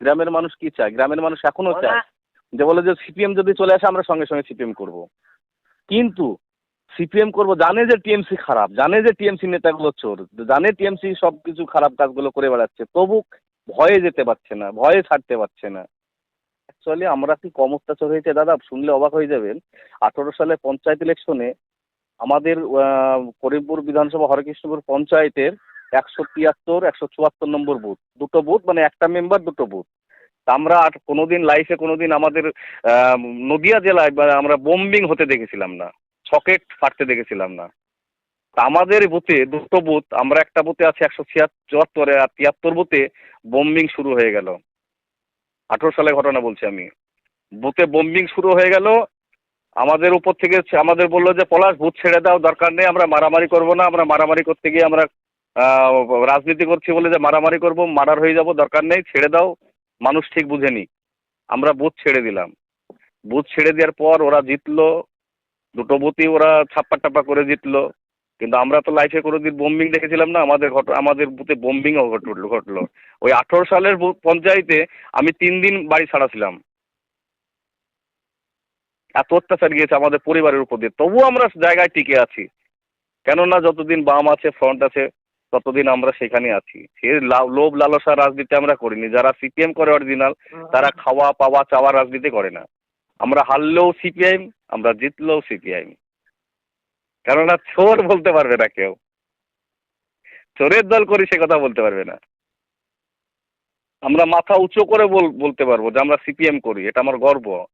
গ্রামের মানুষ কি চায়? গ্রামের মানুষ এখনও চায় যে বলে যে সিপিএম যদি চলে আসে আমরা সঙ্গে সঙ্গে সিপিএম করব। কিন্তু সিপিএম করব জানে যে টিএমসি খারাপ জানে যে টিএমসি নেতাগুলো চোর জানে টিএমসি সব কিছু খারাপ কাজগুলো করে বেড়াচ্ছে তবু ভয়ে যেতে পারছে না ভয়ে ছাড়তে পারছে না। অ্যাকচুয়ালি আমরা কি কম অত্যাচার হয়েছে? দাদা শুনলে অবাক হয়ে যাবেন। আঠারো সালে পঞ্চায়েত ইলেকশনে আমাদের করিমপুর বিধানসভা হরেকৃষ্ণপুর পঞ্চায়েতের একশো তিয়াত্তর, একশো চুয়াত্তর নম্বর বুথ দুটো বুথ মানে একটা মেম্বার দুটো বুথ তা আমরা আর কোনোদিন লাইফে কোনোদিন আমাদের নদিয়া জেলায় বা আমরা বোম্বিং হতে দেখেছিলাম না। সকেট ফাটতে দেখেছিলাম না। তা আমাদের বুথে দুটো বুথ আমরা একটা বুথে আছে একশো চুয়াত্তরে আর তিয়াত্তর বুথে বোম্বিং শুরু হয়ে গেল। আঠেরো সালের ঘটনা বলছি আমি। বুথে বোম্বিং শুরু হয়ে গেল। আমাদের উপর থেকে আমাদের বলল যে, পলাশ বুথ ছেড়ে দাও, দরকার নেই, আমরা মারামারি করব না, আমরা মারামারি করতে গিয়ে আমরা রাজনীতি করছি বলে যে মারামারি করব মার্ডার হয়ে যাব, দরকার নেই, ছেড়ে দাও। মানুষ ঠিক বুঝেনি আমরা বুথ ছেড়ে দিলাম। বুথ ছেড়ে দেওয়ার পর ওরা জিতলো। দুটো বুথই ওরা ছাপ্পা টাপ্পা করে জিতলো। কিন্তু আমরা তো লাইফে কোনোদিন বোম্বিং দেখেছিলাম না, আমাদের ঘট, আমাদের বুথে বোম্বিংও ঘটলো ঘটলো। ওই আঠেরো সালের পঞ্চায়েতে আমি তিন দিন বাড়ি ছাড়া ছিলাম। এত অত্যাচার গিয়েছে আমাদের পরিবারের উপর দিয়ে। তবুও আমরা জায়গায় টিকে আছি। কেননা যতদিন বাম আছে ফ্রন্ট আছে ততদিন আমরা সেখানে আছি। সে লোভ লালসা রাজনীতি আমরা করিনি। যারা সিপিএম করে অরিজিনাল তারা খাওয়া পাওয়া চাওয়া রাজনীতি করে না। আমরা হারলেও সিপিআইএম আমরা জিতলেও সিপিআইএম কেননা চোর বলতে পারবে না কেউ। চোরের দল করি সে কথা বলতে পারবে না। আমরা মাথা উঁচু করে বল বলতে পারব যে আমরা সিপিএম করি এটা আমার গর্ব।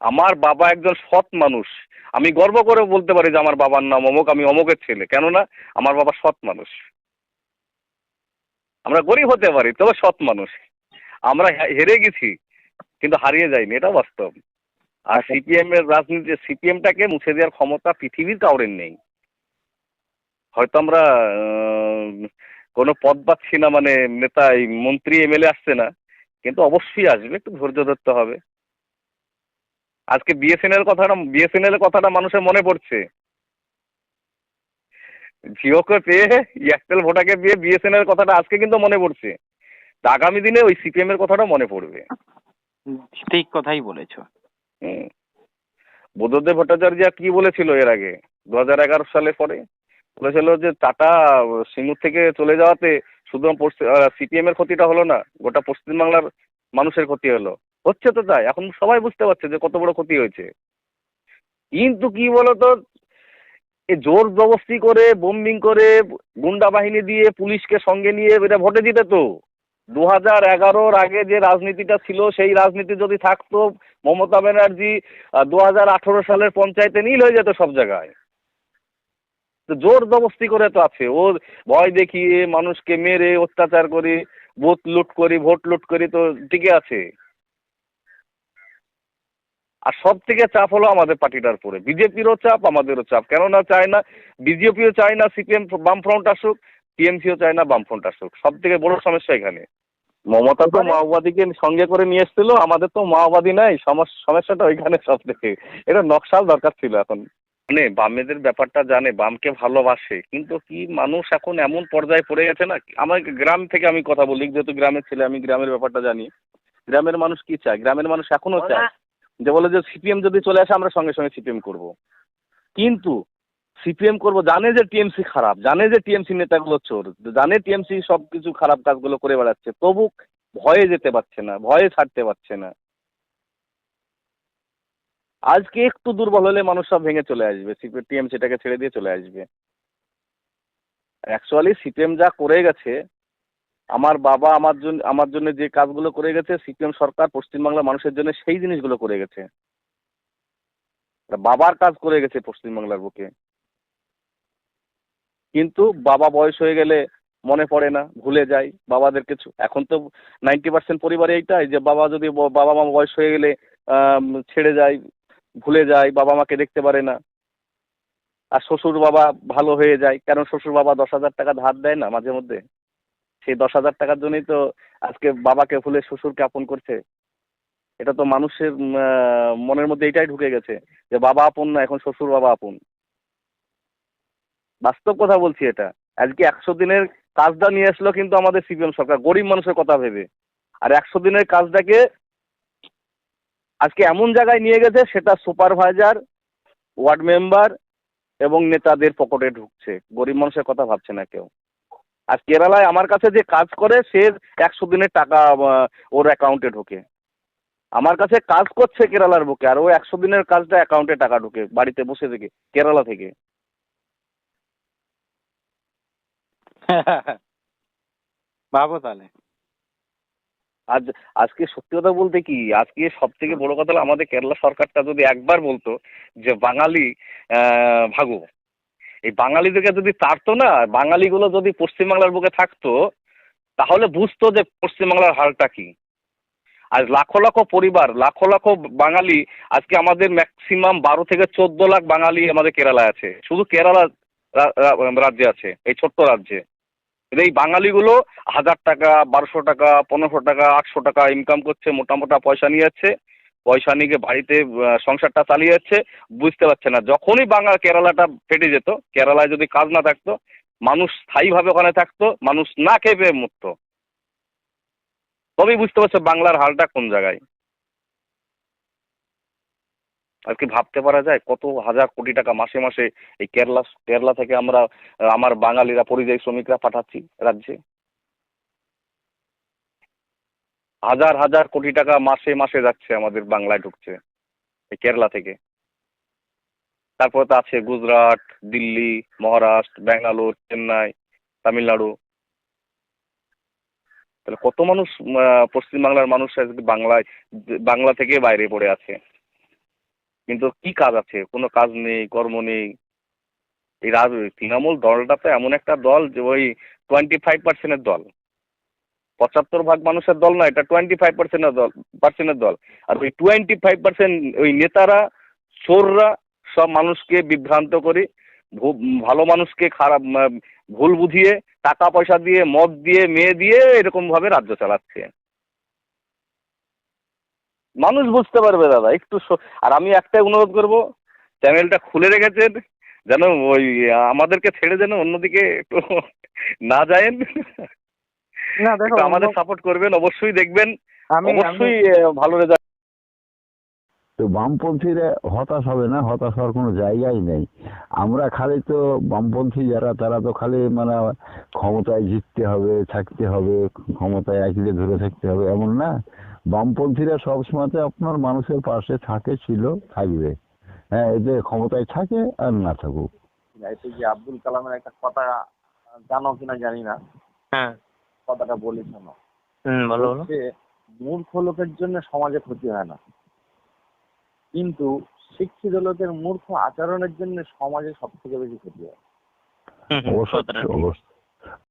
আমার বাবা একজন সৎ মানুষ। আমি গর্ব করে বলতে পারি যে আমার বাবার নাম অমুক আমি অমুকের ছেলে। কেননা আমার বাবা সৎ মানুষ। আমরা গরিব হতে পারি তবে সৎ মানুষ। আমরা হেরে গেছি কিন্তু হারিয়ে যাইনি এটা বাস্তব। আর সিপিএম এর রাজনীতি সিপিএমটাকে মুছে দেওয়ার ক্ষমতা পৃথিবীর কাউরের নেই। হয়তো আমরা কোনো পদ পাচ্ছি না মানে নেতা এই মন্ত্রী এমএলএ আসছে না কিন্তু অবশ্যই আসবে একটু ধৈর্য ধরতে হবে। আজকে বিএসএনএল কথাটা বিএসএনএল কথাটা মানুষের মনে পড়ছে। জিওকে পেয়ে এয়ারটেল ভোটাকে পেয়ে বিএসএনএল কথাটা আজকে কিন্তু মনে পড়ছে। তা আগামী দিনে ওই সিপিএম এর কথাটা মনে পড়বে। ঠিক কথাই বলেছ। বুদ্ধদেব ভট্টাচার্য কি বলেছিল এর আগে? দু হাজার এগারো সালে পরে? বলেছিল যে টাটা সিঙ্গুর থেকে চলে যাওয়াতে শুধু সিপিএম এর ক্ষতিটা হলো না গোটা পশ্চিমবাংলার মানুষের ক্ষতি হলো। হচ্ছে তো তাই এখন সবাই বুঝতে পারছে যে কত বড় ক্ষতি হয়েছে। কিন্তু কি বলতো এ জোর জবস্তি করে বোম্বিং করে, গুন্ডা বাহিনী দিয়ে, পুলিশকে সঙ্গে নিয়ে এটা ভোটে দিতে তো। দু হাজার এগারোর আগে যে রাজনীতিটা ছিল, সেই রাজনীতি যদি থাকতো, মমতা ব্যানার্জি দু হাজার আঠেরো সালের পঞ্চায়েতে নীল হয়ে যেত সব জায়গায়। তো জোর জবস্তি করে তো আছে। ও ভয় দেখিয়ে, মানুষকে মেরে, অত্যাচার করে ভোট লুট করি, ভোট লুট করি তো টিকে আছে। আর সব থেকে চাপ হলো আমাদের পার্টিটার উপরে। বিজেপিরও চাপ আমাদেরও চাপ। কেননা চায় না বিজেপিও চায় না সিপিএম বামফ্রন্ট আসুক টিএমসিও চায় না বামফ্রন্ট আসুক। সব থেকে বড় সমস্যা এখানে। মমতা তো মাওবাদীকে সঙ্গে করে নিয়ে এসেছিল আমাদের তো মাওবাদী নাই। সমস- সমস্যাটা ওইখানে সব থেকে এটা নকশাল দরকার ছিল এখন। মানে বামেদের ব্যাপারটা জানে বামকে ভালোবাসে কিন্তু কি মানুষ এখন এমন পর্যায়ে পড়ে গেছে না? আমার গ্রাম থেকে আমি কথা বলি যেহেতু গ্রামের ছেলে আমি গ্রামের ব্যাপারটা জানি। গ্রামের মানুষ কি চায়? গ্রামের মানুষ এখনও চায়। যে বলে যে সিপিএম যদি চলে আসে, আমরা সঙ্গে সঙ্গে সিপিএম করব। কিন্তু সিপিএম করব, জানে যে টিএমসি খারাপ, জানে যে টিএমসি নেতাগুলো চোর, জানে টিএমসি সব কিছু খারাপ কাজগুলো করে বেড়াচ্ছে, তবু ভয়ে যেতে পারছে না, ভয়ে ছাড়তে পারছে না। আজকে একটু দুর্বল হলে মানুষ সব ভেঙে চলে আসবে টিএমসিটাকে ছেড়ে দিয়ে চলে আসবে। অ্যাকচুয়ালি সিপিএম যা করে গেছে আমার বাবা আমার জন্য আমার জন্য যে কাজগুলো করে গেছে, সিপিএম সরকার পশ্চিমবাংলার মানুষের জন্য সেই জিনিসগুলো করে গেছে। বাবার কাজ করে গেছে পশ্চিমবাংলার বুকে। কিন্তু বাবা বয়স হয়ে গেলে মনে পড়ে না, ভুলে যায়। বাবাদের কিছু, এখন তো নাইনটি পার্সেন্ট পরিবারে এইটাই যে বাবা যদি বাবা মা বয়স হয়ে গেলে ছেড়ে যায়, ভুলে যায়, বাবা মাকে দেখতে পারে না। আর শ্বশুর বাবা ভালো হয়ে যায় কারণ শ্বশুর বাবা দশ হাজার টাকা ধার দেয় না মাঝে মধ্যে? সেই দশ হাজার টাকার জন্যই তো আজকে বাবাকে ভুলে শ্বশুরকে আপন করছে। এটা তো মানুষের মনের মধ্যে এটাই ঢুকে গেছে যে বাবা আপন না, এখন শ্বশুর বাবা আপন। বাস্তব কথা বলছি এটা। আজকে একশো দিনের কাজটা নিয়ে আসলো কিন্তু আমাদের সিপিএম সরকার, গরিব মানুষের কথা ভেবে। আর একশো দিনের কাজটাকে আজকে এমন জায়গায় নিয়ে গেছে, সেটা সুপারভাইজার, ওয়ার্ড মেম্বার এবং নেতাদের পকেটে ঢুকছে। গরিব মানুষের কথা ভাবছে না কেউ। আর কেরালায় আমার কাছে যে কাজ করে সে একশো দিনের টাকা ওর অ্যাকাউন্টে ঢোকে। আমার কাছে কাজ করছে কেরালার বুকে আর ও একশো দিনের কাজটা অ্যাকাউন্টে টাকা ঢোকে বাড়িতে বসে থেকে কেরালা থেকে। ভাবো তাহলে। আজ আজকে সত্যি কথা বলতে কি আজকে সব থেকে বড় কথা হলো আমাদের কেরালা সরকারটা যদি একবার বলতো যে বাঙালি ভাগো। এই বাঙালিদেরকে যদি তাড়তো না, বাঙালিগুলো যদি পশ্চিমবাংলার বুকে থাকতো, তাহলে বুঝতো যে পশ্চিমবাংলার হালটা কি। আজ লাখো লাখো পরিবার, লাখো লাখো বাঙালি আজকে আমাদের ম্যাক্সিমাম বারো থেকে চোদ্দ লাখ বাঙালি আমাদের কেরালায় আছে। শুধু কেরালা রাজ্যে আছে, এই ছোট্ট রাজ্যে। এই বাঙালিগুলো হাজার টাকা, বারোশো টাকা, পনেরোশো টাকা, আটশো টাকা ইনকাম করছে, মোটা মোটা পয়সা নিয়ে যাচ্ছে। পয়সা নিয়ে বাড়িতে সংসারটা চালিয়ে যাচ্ছে, বুঝতে পারছে না। যখনই বাংলা কেরালাটা ফেটে যেত, কেরালায় যদি কাজ না থাকতো, মানুষ স্থায়ীভাবে ওখানে থাকতো, মানুষ না খেয়ে পেয়ে মরতো। তবেই বুঝতে পারছে বাংলার হালটা কোন জায়গায়। আর কি ভাবতে পারা যায়, কত হাজার কোটি টাকা মাসে মাসে এই কেরলা কেরলা থেকে আমরা, আমার বাঙালিরা, পরিযায়ী শ্রমিকরা পাঠাচ্ছি রাজ্যে। হাজার হাজার কোটি টাকা মাসে মাসে যাচ্ছে আমাদের বাংলায় ঢুকছে, এই কেরলা থেকে। তারপর তো আছে গুজরাট, দিল্লি, মহারাষ্ট্র, ব্যাঙ্গালোর, চেন্নাই, তামিলনাড়ু। তাহলে কত মানুষ পশ্চিমবাংলার মানুষ বাংলায়, বাংলা থেকে বাইরে পড়ে আছে? কিন্তু কি কাজ আছে? কোনো কাজ নেই, কর্ম নেই। এই রাজ, তৃণমূল দলটা তো এমন একটা দল যে ওই টোয়েন্টি ফাইভ পার্সেন্টের দল। পঁচাত্তর ভাগ মানুষের দল না, এটা টোয়েন্টি ফাইভ পার্সেন্টের দল পার্সেন্টের দল। আর ওই টোয়েন্টি ফাইভ পার্সেন্ট ওই নেতারা, চোররা সব মানুষকে বিভ্রান্ত করে ভালো মানুষকে খারাপ ভুল বুঝিয়ে টাকা পয়সা দিয়ে, মদ দিয়ে, মেয়ে দিয়ে এরকমভাবে রাজ্য চালাচ্ছে। মানুষ বুঝতে পারবে দাদা, একটু আর আমি একটাই অনুরোধ করব, চ্যানেলটা খুলে রেখেছেন, যেন ওই, আমাদেরকে ছেড়ে যেন অন্যদিকে একটু না যায়েন। না দেখো আমাদের সাপোর্ট করবেন অবশ্যই দেখবেন। অবশ্যই ভালো রেজাল্ট তো বামপন্থীরা হতাশ হবে না? হতাশ হওয়ার কোনো জায়গাই নেই। আমরা খালি তো বামপন্থী যারা তারা তো খালি মানে ক্ষমতায় জিততে হবে থাকতে হবে ক্ষমতায় আঁকড়ে ধরে থাকতে হবে এমন না। বামপন্থীরা সবসময়তে আপনার মানুষের পাশে থাকে ছিল থাকবে। হ্যাঁ এতে ক্ষমতায় থাকে আর না থাকুক। আব্দুল কালামের একটা কথা জানো কিনা জানি না। হ্যাঁ। কথাটা বলি শোনো। বলো বলো। হচ্ছে মূর্খ লোকের জন্য সমাজে ক্ষতি হয় না। কিন্তু শিক্ষিত লোকের মূর্খ আচরণের জন্য সমাজে সব থেকে বেশি ক্ষতি হয়।